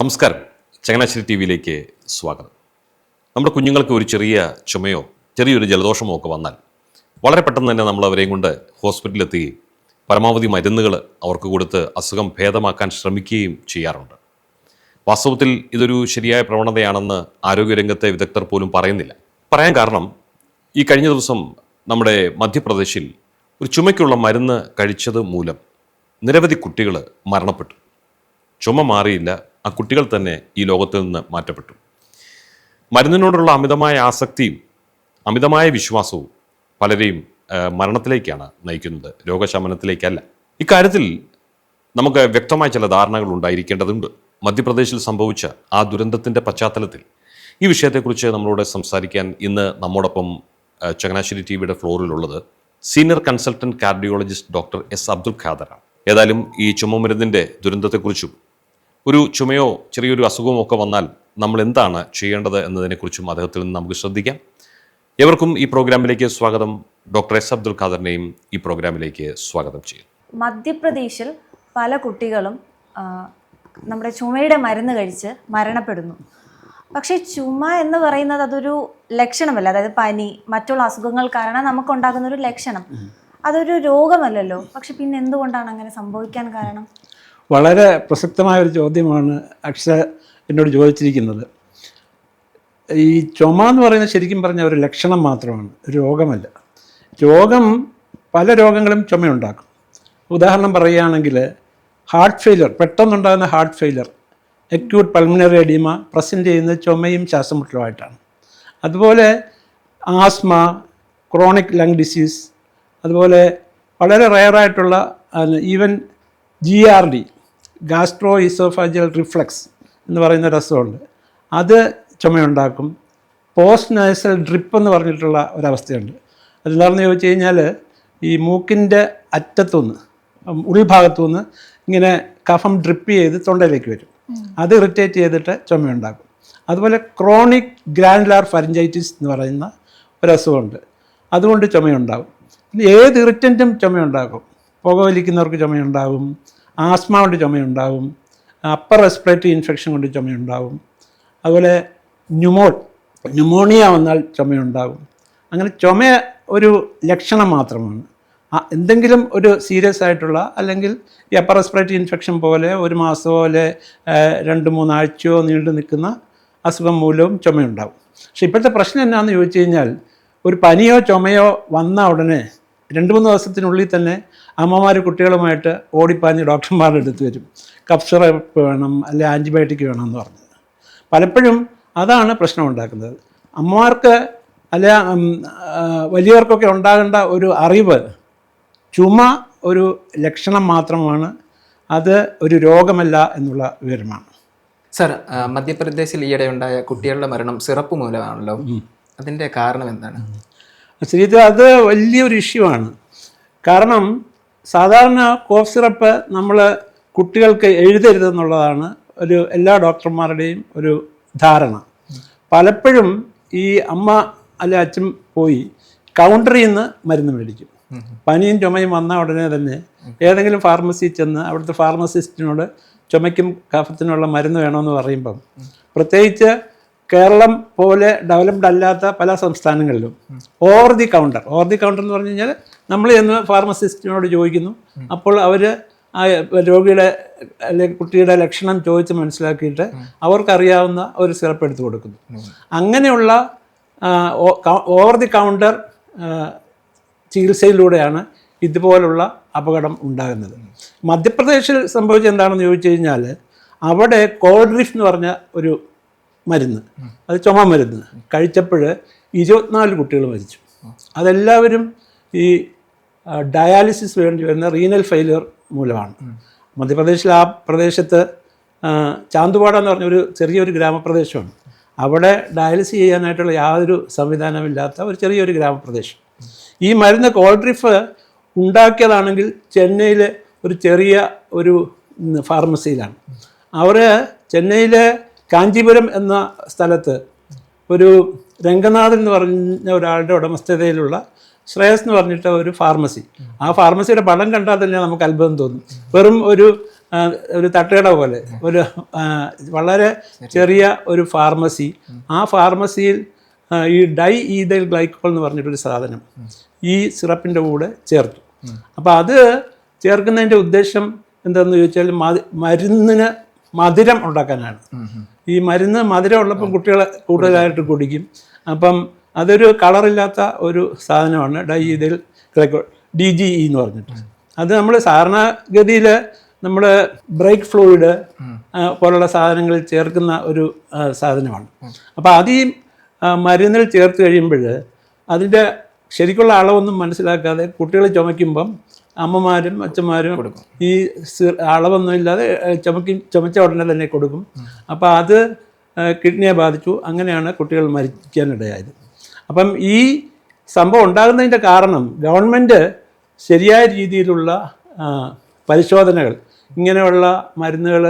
നമസ്കാരം. ചങ്ങനാശ്ശേരി ടി വിയിലേക്ക് സ്വാഗതം. നമ്മുടെ കുഞ്ഞുങ്ങൾക്ക് ഒരു ചെറിയ ചുമയോ ചെറിയൊരു ജലദോഷമോ ഒക്കെ വന്നാൽ വളരെ പെട്ടെന്ന് തന്നെ നമ്മൾ അവരെയും കൊണ്ട് ഹോസ്പിറ്റലിലെത്തി പരമാവധി മരുന്നുകൾ അവർക്ക് കൊടുത്ത് അസുഖം ഭേദമാക്കാൻ ശ്രമിക്കുകയും ചെയ്യാറുണ്ട്. വാസ്തവത്തിൽ ഇതൊരു ശരിയായ പ്രവണതയാണെന്ന് ആരോഗ്യരംഗത്തെ വിദഗ്ധർ പോലും പറയുന്നില്ല. പറയാൻ കാരണം ഈ കഴിഞ്ഞ ദിവസം നമ്മുടെ മധ്യപ്രദേശിൽ ഒരു ചുമയ്ക്കുള്ള മരുന്ന് കഴിച്ചത് മൂലം നിരവധി കുട്ടികൾ മരണപ്പെട്ടു. ചുമ മാറിയില്ല ആ കുട്ടികൾ തന്നെ ഈ ലോകത്തിൽ നിന്ന് മാറ്റപ്പെട്ടു. മരുന്നിനോടുള്ള അമിതമായ ആസക്തിയും അമിതമായ വിശ്വാസവും പലരെയും മരണത്തിലേക്കാണ് നയിക്കുന്നത്. രോഗശമനത്തിലേക്കല്ല. ഇക്കാര്യത്തിൽ നമുക്ക് വ്യക്തമായ ചില ധാരണകൾ ഉണ്ടായിരിക്കേണ്ടതുണ്ട്. മധ്യപ്രദേശിൽ സംഭവിച്ച ആ ദുരന്തത്തിന്റെ പശ്ചാത്തലത്തിൽ ഈ വിഷയത്തെക്കുറിച്ച് നമ്മളോട് സംസാരിക്കാൻ ഇന്ന് നമ്മോടൊപ്പം ചങ്ങനാശ്ശേരി ടി വിയുടെ ഫ്ലോറിലുള്ളത് senior consultant cardiologist doctor S Abdul ഖാദറാണ്. ഏതായാലും ഈ ചുമമരുന്നിന്റെ ദുരന്തത്തെക്കുറിച്ചും ഒരു ചുമയോ ചെറിയൊരു അസുഖമോ ഒക്കെ വന്നാൽ നമ്മൾ എന്താണ് ചെയ്യേണ്ടത് എന്നതിനെക്കുറിച്ചും അദ്ദേഹത്തിൽ നിന്ന് നമുക്ക് ശ്രദ്ധിക്കാം. എവർക്കും ഈ പ്രോഗ്രാമിലേക്ക് സ്വാഗതം. ഡോക്ടർ എസ് അബ്ദുൽ ഖാദറിനെയും ഈ പ്രോഗ്രാമിലേക്ക് സ്വാഗതം ചെയ്യും മധ്യപ്രദേശിൽ പല കുട്ടികളും നമ്മുടെ ചുമയുടെ മരുന്ന് കഴിച്ച് മരണപ്പെടുന്നു. പക്ഷേ ചുമ എന്ന് പറയുന്നത് അതൊരു ലക്ഷണമല്ല. അതായത് പനി മറ്റുള്ള അസുഖങ്ങൾ കാരണം നമുക്കുണ്ടാകുന്ന ഒരു ലക്ഷണം. അതൊരു രോഗമല്ലല്ലോ. പക്ഷെ പിന്നെ എന്തുകൊണ്ടാണ് അങ്ങനെ സംഭവിക്കാൻ കാരണം? വളരെ പ്രസക്തമായ ഒരു ചോദ്യമാണ് അക്ഷ എന്നോട് ചോദിച്ചിരിക്കുന്നത്. ഈ ചുമ എന്ന് പറയുന്നത് ശരിക്കും പറഞ്ഞ ഒരു ലക്ഷണം മാത്രമാണ് രോഗമല്ല. രോഗം പല രോഗങ്ങളും ചുമയുണ്ടാക്കും. ഉദാഹരണം പറയുകയാണെങ്കിൽ heart failure പെട്ടെന്നുണ്ടാകുന്ന heart failure acute pulmonary oedema present ചെയ്യുന്നത് ചുമയും ശ്വാസമുട്ടലുമായിട്ടാണ്. അതുപോലെ ആസ്മ ക്രോണിക് ലങ് ഡിസീസ് അതുപോലെ വളരെ റയറായിട്ടുള്ള even G R D gastro oesophageal reflux എന്ന് പറയുന്ന ഒരു അസുഖമുണ്ട് അത് ചുമയുണ്ടാക്കും. പോസ്റ്റ് നേസൽ ഡ്രിപ്പ് എന്ന് പറഞ്ഞിട്ടുള്ള ഒരവസ്ഥയുണ്ട്. അതെന്താണെന്ന് ചോദിച്ചു കഴിഞ്ഞാൽ ഈ മൂക്കിന്റെ അറ്റത്തുനിന്ന് ഉൾഭാഗത്തുനിന്ന് ഇങ്ങനെ കഫം ഡ്രിപ്പ് ചെയ്ത് തൊണ്ടയിലേക്ക് വരും. അത് ഇറിറ്റേറ്റ് ചെയ്തിട്ട് ചുമയുണ്ടാക്കും. അതുപോലെ ക്രോണിക് ഗ്രാൻഡുലാർ ഫരഞ്ചൈറ്റിസ് എന്ന് പറയുന്ന ഒരു അസുഖമുണ്ട് അതുകൊണ്ട് ചുമയുണ്ടാകും പിന്നെ ഏത് ഇറിറ്റന്റും ചുമയുണ്ടാകും. പുകവലിക്കുന്നവർക്ക് ചുമയുണ്ടാകും. ആസ്മ കൊണ്ട് ചുമയുണ്ടാവും അപ്പർ റെസ്പിറേറ്ററി ഇൻഫെക്ഷൻ കൊണ്ട് ചുമയുണ്ടാവും അതുപോലെ ന്യൂമോൾ ന്യൂമോണിയ വന്നാൽ ചുമയുണ്ടാകും അങ്ങനെ ചുമ ഒരു ലക്ഷണം മാത്രമാണ്. എന്തെങ്കിലും ഒരു സീരിയസ് ആയിട്ടുള്ള അല്ലെങ്കിൽ ഈ അപ്പർ റെസ്പിറേറ്ററി ഇൻഫെക്ഷൻ പോലെ ഒരു മാസം പോലെ രണ്ട് മൂന്നാഴ്ചയോ നീണ്ടു നിൽക്കുന്ന അസുഖം മൂലവും ചുമയുണ്ടാവും. പക്ഷെ ഇപ്പോഴത്തെ പ്രശ്നം എന്നാന്ന് ചോദിച്ചു കഴിഞ്ഞാൽ ഒരു പനിയോ ചുമയോ വന്ന ഉടനെ രണ്ട് മൂന്ന് ദിവസത്തിനുള്ളിൽ തന്നെ അമ്മമാർ കുട്ടികളുമായിട്ട് ഓടിപ്പാഞ്ഞ് ഡോക്ടർമാരുടെ അടുത്ത് വരും. കഫ് സിറപ്പ് വേണം അല്ലെ ആന്റിബയോട്ടിക് വേണം എന്ന് പറഞ്ഞത് പലപ്പോഴും അതാണ് പ്രശ്നം ഉണ്ടാക്കുന്നത്. അമ്മമാർക്ക് അല്ല വലിയവർക്കൊക്കെ ഉണ്ടാകേണ്ട ഒരു അറിവ് ചുമ ഒരു ലക്ഷണം മാത്രമാണ്. അത് ഒരു രോഗമല്ല എന്നുള്ള വിവരമാണ്. സർ മധ്യപ്രദേശിൽ ഈയിടെ ഉണ്ടായ കുട്ടികളുടെ മരണം സിറപ്പ് മൂലമാണല്ലോ. അതിന്റെ കാരണം എന്താണ്? ശ്രീത് അത് വലിയൊരു ഇഷ്യൂ ആണ്. കാരണം സാധാരണ കോഫ് സിറപ്പ് നമ്മൾ കുട്ടികൾക്ക് എഴുതരുതെന്നുള്ളതാണ് ഒരു എല്ലാ ഡോക്ടർമാരുടെയും ഒരു ധാരണ. പലപ്പോഴും ഈ അമ്മ അല്ലെ അച്ഛൻ പോയി കൗണ്ടറിൽ നിന്ന് മരുന്ന് മേടിക്കും. പനിയും ചുമയും വന്ന ഉടനെ തന്നെ ഏതെങ്കിലും ഫാർമസിയിൽ ചെന്ന് അവിടുത്തെ ഫാർമസിസ്റ്റിനോട് ചുമയ്ക്കും കഫത്തിനുള്ള മരുന്ന് വേണമെന്ന് പറയുമ്പം പ്രത്യേകിച്ച് കേരളം പോലെ ഡെവലപ്ഡ് അല്ലാത്ത പല സംസ്ഥാനങ്ങളിലും over the counter. Over the counter എന്ന് പറഞ്ഞു കഴിഞ്ഞാൽ നമ്മൾ ചെന്ന് ഫാർമസിസ്റ്റിനോട് ചോദിക്കുന്നു. അപ്പോൾ അവർ ആ രോഗിയുടെ അല്ലെങ്കിൽ കുട്ടിയുടെ ലക്ഷണം ചോദിച്ച് മനസ്സിലാക്കിയിട്ട് അവർക്കറിയാവുന്ന ഒരു സിറപ്പ് എടുത്തു കൊടുക്കുന്നു. അങ്ങനെയുള്ള ഓവർ ദി കൗണ്ടർ ചികിത്സയിലൂടെയാണ് ഇതുപോലുള്ള അപകടം ഉണ്ടാകുന്നത്. മധ്യപ്രദേശിൽ സംഭവിച്ചത് എന്താണെന്ന് ചോദിച്ചു കഴിഞ്ഞാൽ അവിടെ കോൾഡ്രിഫ് എന്ന് പറഞ്ഞ ഒരു മരുന്ന് അത് ചുമ മരുന്ന് കഴിച്ചപ്പോൾ ഇരുപത്തിനാല് കുട്ടികൾ മരിച്ചു. അതെല്ലാവരും ഈ ഡയാലിസിസ് വേണ്ടി വരുന്ന റീനൽ ഫെയിലിയർ മൂലമാണ്. മധ്യപ്രദേശിൽ ആ പ്രദേശത്ത് ചാന്തുപാട എന്ന് പറഞ്ഞൊരു ചെറിയൊരു ഗ്രാമപ്രദേശമാണ്. അവിടെ ഡയാലിസിസ് ചെയ്യാനായിട്ടുള്ള യാതൊരു സംവിധാനമില്ലാത്ത ഒരു ചെറിയൊരു ഗ്രാമപ്രദേശം. ഈ മരുന്ന് കോൾഡ്രിഫ് ഉണ്ടാക്കിയതാണെങ്കിൽ ചെന്നൈയിലെ ഒരു ചെറിയ ഒരു ഫാർമസിയിലാണ്. അവർ ചെന്നൈയിലെ കാഞ്ചീപുരം എന്ന സ്ഥലത്ത് ഒരു രംഗനാഥൻ എന്ന് പറഞ്ഞ ഒരാളുടെ ഉടമസ്ഥതയിലുള്ള ശ്രേയസ് എന്ന് പറഞ്ഞിട്ട് ഒരു ഫാർമസി. ആ ഫാർമസിയുടെ പടം കണ്ടാൽ തന്നെ നമുക്ക് അത്ഭുതം തോന്നും. വെറും ഒരു ഒരു തട്ടുകട പോലെ. ഒരു വളരെ ചെറിയ ഒരു ഫാർമസി. ആ ഫാർമസിയിൽ ഈ ഡൈ ഈതൽ ഗ്ലൈക്കോൾ എന്ന് പറഞ്ഞിട്ടൊരു സാധനം ഈ സിറപ്പിന്റെ കൂടെ ചേർത്തു. അപ്പോൾ അത് ചേർക്കുന്നതിന്റെ ഉദ്ദേശം എന്താണെന്ന് ചോദിച്ചാൽ മരുന്നിന് മധുരം ഉണ്ടാക്കാനാണ്. ഈ മരുന്ന് മധുരം ഉള്ളപ്പം കുട്ടികൾ കൂടുതലായിട്ട് കുടിക്കും. അപ്പം അതൊരു കളറില്ലാത്ത ഒരു സാധനമാണ് ഡൈ ഇതിൽ ഗ്ലൈക്കോൾ ഡി ജി ഇ എന്ന് പറഞ്ഞിട്ട്. അത് നമ്മൾ സാധാരണഗതിയിൽ നമ്മൾ ബ്രേക്ക് ഫ്ലൂയിഡ് പോലുള്ള സാധനങ്ങൾ ചേർക്കുന്ന ഒരു സാധനമാണ്. അപ്പോൾ അത് ഈ മരുന്നിൽ ചേർത്ത് കഴിയുമ്പോൾ അതിന്റെ ശരിക്കുള്ള അളവൊന്നും മനസ്സിലാക്കാതെ കുട്ടികൾ ചുമയ്ക്കുമ്പം അമ്മമാരും അച്ഛന്മാരും ഈ അളവൊന്നും ഇല്ലാതെ ചുമക്കി ചുമച്ച ഉടനെ തന്നെ കൊടുക്കും. അപ്പോൾ അത് കിഡ്നിയെ ബാധിച്ചു. അങ്ങനെയാണ് കുട്ടികൾ മരിക്കാനിടയായത്. അപ്പം ഈ സംഭവം ഉണ്ടാകുന്നതിന്റെ കാരണം ഗവൺമെന്റ് ശരിയായ രീതിയിലുള്ള പരിശോധനകൾ ഇങ്ങനെയുള്ള മരുന്നുകൾ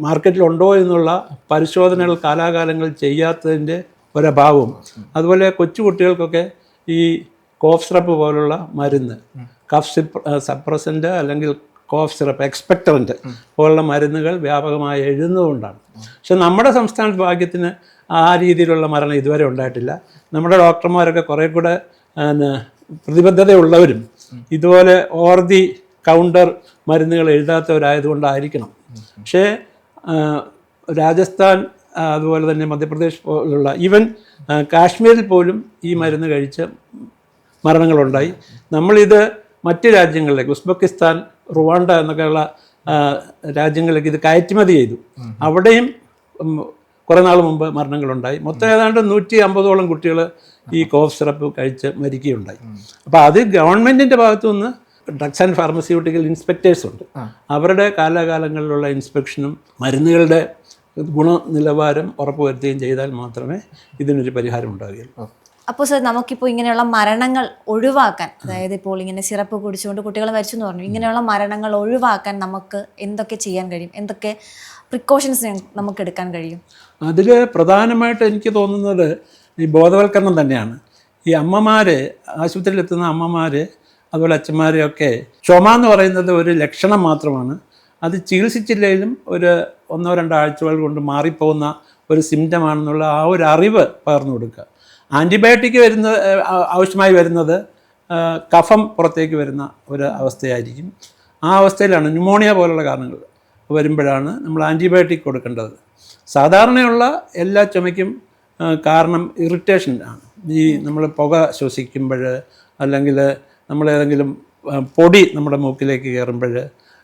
മാർക്കറ്റിലുണ്ടോ എന്നുള്ള പരിശോധനകൾ കാലാകാലങ്ങൾ ചെയ്യാത്തതിന്റെ ഒരഭാവവും അതുപോലെ കൊച്ചു കുട്ടികൾക്കൊക്കെ ഈ കോഫ് സിറപ്പ് പോലുള്ള മരുന്ന് കഫ് സിപ്പ് സപ്രസന്റ് അല്ലെങ്കിൽ കോഫ് സിറപ്പ് എക്സ്പെക്ടറന്റ് പോലുള്ള മരുന്നുകൾ വ്യാപകമായി എഴുതുന്നതുകൊണ്ടാണ്. പക്ഷെ നമ്മുടെ സംസ്ഥാന ഭാഗ്യത്തിന് ആ രീതിയിലുള്ള മരണം ഇതുവരെ ഉണ്ടായിട്ടില്ല. നമ്മുടെ ഡോക്ടർമാരൊക്കെ കുറേ കൂടെ പ്രതിബദ്ധതയുള്ളവരും ഇതുപോലെ ഓർ ദി കൗണ്ടർ മരുന്നുകൾ എഴുതാത്തവരായതുകൊണ്ടായിരിക്കണം. പക്ഷേ രാജസ്ഥാൻ അതുപോലെ തന്നെ മധ്യപ്രദേശ് പോലുള്ള ഈവൻ കാശ്മീരിൽ പോലും ഈ മരുന്ന് കഴിച്ച് മരണങ്ങളുണ്ടായി. നമ്മളിത് മറ്റ് രാജ്യങ്ങളിലേക്ക് ഉസ്ബെക്കിസ്ഥാൻ റുവാണ്ട എന്നൊക്കെയുള്ള രാജ്യങ്ങളിലേക്ക് ഇത് കയറ്റുമതി ചെയ്തു. അവിടെയും കുറേ നാൾ മുമ്പ് മരണങ്ങളുണ്ടായി. മൊത്തം ഏതാണ്ട് നൂറ്റി അമ്പതോളം കുട്ടികൾ ഈ കോഫ് സിറപ്പ് കഴിച്ച് മരിക്കുകയുണ്ടായി. അപ്പോൾ അത് ഗവൺമെന്റിന്റെ ഭാഗത്തു നിന്ന് ഡ്രഗ്സ് ആൻഡ് ഫാർമസ്യൂട്ടിക്കൽ ഇൻസ്പെക്ടേഴ്സ് ഉണ്ട്. അവരുടെ കാലാകാലങ്ങളിലുള്ള ഇൻസ്പെക്ഷനും മരുന്നുകളുടെ ഗുണനിലവാരം ഉറപ്പുവരുത്തുകയും ചെയ്താൽ മാത്രമേ ഇതിനൊരു പരിഹാരം ഉണ്ടാവുകയുള്ളൂ. അപ്പോൾ സർ നമുക്കിപ്പോൾ ഇങ്ങനെയുള്ള മരണങ്ങൾ ഒഴിവാക്കാൻ അതായത് ഇപ്പോൾ ഇങ്ങനെ സിറപ്പ് കുടിച്ചുകൊണ്ട് കുട്ടികൾ മരിച്ചു എന്ന് പറഞ്ഞു ഇങ്ങനെയുള്ള മരണങ്ങൾ ഒഴിവാക്കാൻ നമുക്ക് എന്തൊക്കെ ചെയ്യാൻ കഴിയും? എന്തൊക്കെ പ്രിക്കോഷൻസ് നമുക്ക് എടുക്കാൻ കഴിയും? അതിൽ പ്രധാനമായിട്ട് എനിക്ക് തോന്നുന്നത് ഈ ബോധവൽക്കരണം തന്നെയാണ്. ഈ അമ്മമാർ ആശുപത്രിയിലെത്തുന്ന അമ്മമാർ അതുപോലെ അച്ഛന്മാരെയൊക്കെ ചുമ എന്ന് പറയുന്നത് ഒരു ലക്ഷണം മാത്രമാണ്. അത് ചികിത്സിച്ചില്ലെങ്കിലും ഒരു ഒന്നോ രണ്ടോ ആഴ്ചകൾ കൊണ്ട് മാറിപ്പോകുന്ന ഒരു സിംറ്റമാണെന്നുള്ള ആ ഒരു അറിവ് പകർന്നു കൊടുക്കുക. ആന്റിബയോട്ടിക് വരുന്ന ആവശ്യമായി വരുന്നത് കഫം പുറത്തേക്ക് വരുന്ന ഒരു അവസ്ഥയായിരിക്കും. ആ അവസ്ഥയിലാണ് ന്യൂമോണിയ പോലുള്ള കാരണങ്ങൾ വരുമ്പോഴാണ് നമ്മൾ ആന്റിബയോട്ടിക് കൊടുക്കേണ്ടത്. സാധാരണയുള്ള എല്ലാ ചുമയ്ക്കും കാരണം ഇറിറ്റേഷൻ ആണ്. ഈ നമ്മൾ പുക ശ്വസിക്കുമ്പോൾ അല്ലെങ്കിൽ നമ്മൾ ഏതെങ്കിലും പൊടി നമ്മുടെ മൂക്കിലേക്ക് കയറുമ്പോൾ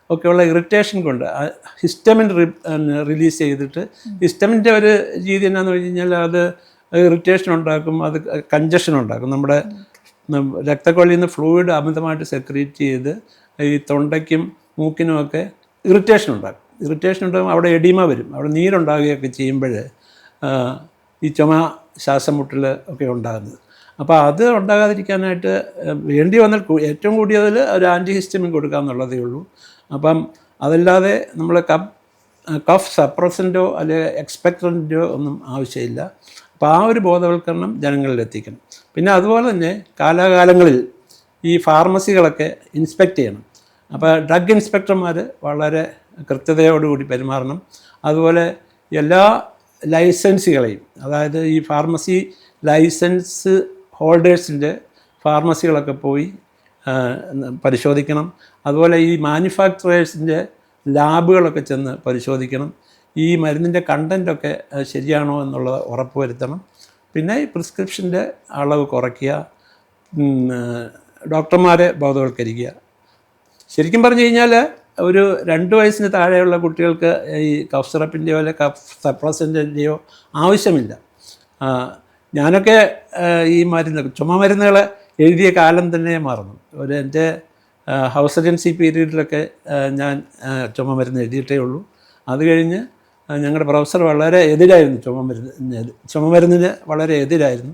ഒക്കെയുള്ള ഇറിറ്റേഷൻ കൊണ്ട് ഹിസ്റ്റമിൻ റിലീസ് ചെയ്തിട്ട് ഹിസ്റ്റമിന്റെ ഒരു രീതി എന്നാന്ന് വെച്ച് കഴിഞ്ഞാൽ അത് ഇറിറ്റേഷൻ ഉണ്ടാക്കും അത് കഞ്ചഷൻ ഉണ്ടാക്കും. നമ്മുടെ രക്തക്കൊള്ളിയിൽ നിന്ന് ഫ്ലൂയിഡ് അമിതമായിട്ട് സെക്രീറ്റ് ചെയ്ത് ഈ തൊണ്ടയ്ക്കും മൂക്കിനുമൊക്കെ ഇറിറ്റേഷൻ ഉണ്ടാക്കും. ഇറിറ്റേഷൻ ഉണ്ടാകും അവിടെ എഡിമ വരും. അവിടെ നീരുണ്ടാവുകയൊക്കെ ചെയ്യുമ്പോൾ ഈ ചുമ ശ്വാസം മുട്ടൽ ഒക്കെ ഉണ്ടാകുന്നത്. അപ്പോൾ അത് ഉണ്ടാകാതിരിക്കാനായിട്ട് വേണ്ടി വന്നാൽ ഏറ്റവും കൂടിയതിൽ ഒരു ആന്റി ഹിസ്റ്റമിൻ കൊടുക്കുക എന്നുള്ളതേ ഉള്ളൂ. അപ്പം അതല്ലാതെ നമ്മൾ കഫ് കഫ് സപ്രസന്റോ അല്ലെങ്കിൽ എക്സ്പെക്ടന്റോ ഒന്നും ആവശ്യമില്ല. അപ്പോൾ ആ ഒരു ബോധവൽക്കരണം ജനങ്ങളിൽ എത്തിക്കണം പിന്നെ അതുപോലെ തന്നെ കാലാകാലങ്ങളിൽ ഈ ഫാർമസികളൊക്കെ ഇൻസ്പെക്റ്റ് ചെയ്യണം. അപ്പോൾ ഡ്രഗ് ഇൻസ്പെക്ടർമാർ വളരെ കൃത്യതയോടുകൂടി പെരുമാറണം. അതുപോലെ എല്ലാ ലൈസൻസുകളെയും അതായത് ഈ ഫാർമസി ലൈസൻസ് ഹോൾഡേഴ്സിന്റെ ഫാർമസികളൊക്കെ പോയി പരിശോധിക്കണം. അതുപോലെ ഈ മാനുഫാക്ചറേഴ്സിന്റെ ലാബുകളൊക്കെ ചെന്ന് പരിശോധിക്കണം. ഈ മരുന്നിന്റെ കണ്ടന്റൊക്കെ ശരിയാണോ എന്നുള്ളത് ഉറപ്പ് വരുത്തണം പിന്നെ ഈ പ്രിസ്ക്രിപ്ഷന്റെ അളവ് കുറയ്ക്കുക. ഡോക്ടർമാരെ ബോധവൽക്കരിക്കുക. ശരിക്കും പറഞ്ഞു കഴിഞ്ഞാൽ ഒരു രണ്ട് വയസ്സിന് താഴെയുള്ള കുട്ടികൾക്ക് ഈ കഫ് സിറപ്പിന്റെയോ അല്ലെ കഫ് സപ്രസന്റിന്റെയോ ആവശ്യമില്ല. ഞാനൊക്കെ ഈ മരുന്ന് ചുമ മരുന്നുകൾ എഴുതിയ കാലം തന്നെ മറന്നു. ഒരു എന്റെ ഹൗസ് ഏജൻസി പീരീഡിലൊക്കെ ഞാൻ ചുമ മരുന്ന് എഴുതിയിട്ടേ ഉള്ളൂ. അത് കഴിഞ്ഞ് ഞങ്ങളുടെ പ്രൊഫസർ വളരെ എതിരായിരുന്നു ചുമ മരുന്ന് ചുമ മരുന്നിന് വളരെ എതിരായിരുന്നു.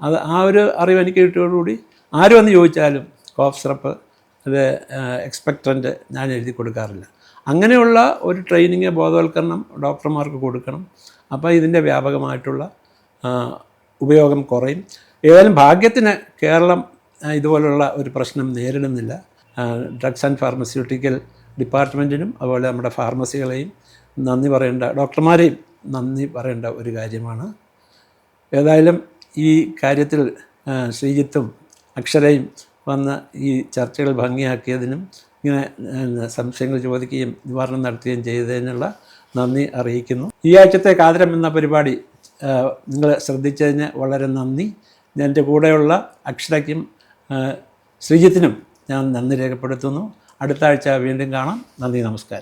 അത് ആ ഒരു അറിവ് എനിക്ക് കിട്ടിയോടുകൂടി ആര് വന്ന് ചോദിച്ചാലും കോഫ് സിറപ്പ് അത് എക്സ്പെക്ടന്റ് ഞാൻ എഴുതി കൊടുക്കാറില്ല. അങ്ങനെയുള്ള ഒരു ട്രെയിനിങ് ബോധവൽക്കരണം ഡോക്ടർമാർക്ക് കൊടുക്കണം. അപ്പോൾ ഇതിന്റെ വ്യാപകമായിട്ടുള്ള ഉപയോഗം കുറയും. ഏതായാലും ഭാഗ്യത്തിന് കേരളം ഇതുപോലുള്ള ഒരു പ്രശ്നം നേരിടുന്നില്ല. ഡ്രഗ്സ് ആൻഡ് ഫാർമസ്യൂട്ടിക്കൽ ഡിപ്പാർട്ട്മെന്റിനും അതുപോലെ നമ്മുടെ ഫാർമസികളെയും നന്ദി പറയേണ്ട ഡോക്ടർമാരെയും നന്ദി പറയേണ്ട ഒരു കാര്യമാണ്. ഏതായാലും ഈ കാര്യത്തിൽ ശ്രീജിത്തും അക്ഷരയും വന്ന് ഈ ചർച്ചകൾ ഭംഗിയാക്കിയതിനും ഇങ്ങനെ സംശയങ്ങൾ ചോദിക്കുകയും നിവാരണം നടത്തുകയും ചെയ്തതിനുള്ള നന്ദി അറിയിക്കുന്നു. ഈ ആഴ്ചത്തെ കാതരം എന്ന പരിപാടി നിങ്ങൾ ശ്രദ്ധിച്ചതിന് വളരെ നന്ദി. എന്റെ കൂടെയുള്ള അക്ഷരയ്ക്കും ശ്രീജിത്തിനും ഞാൻ നന്ദി രേഖപ്പെടുത്തുന്നു. അടുത്ത ആഴ്ച വീണ്ടും കാണാം. നന്ദി നമസ്കാരം.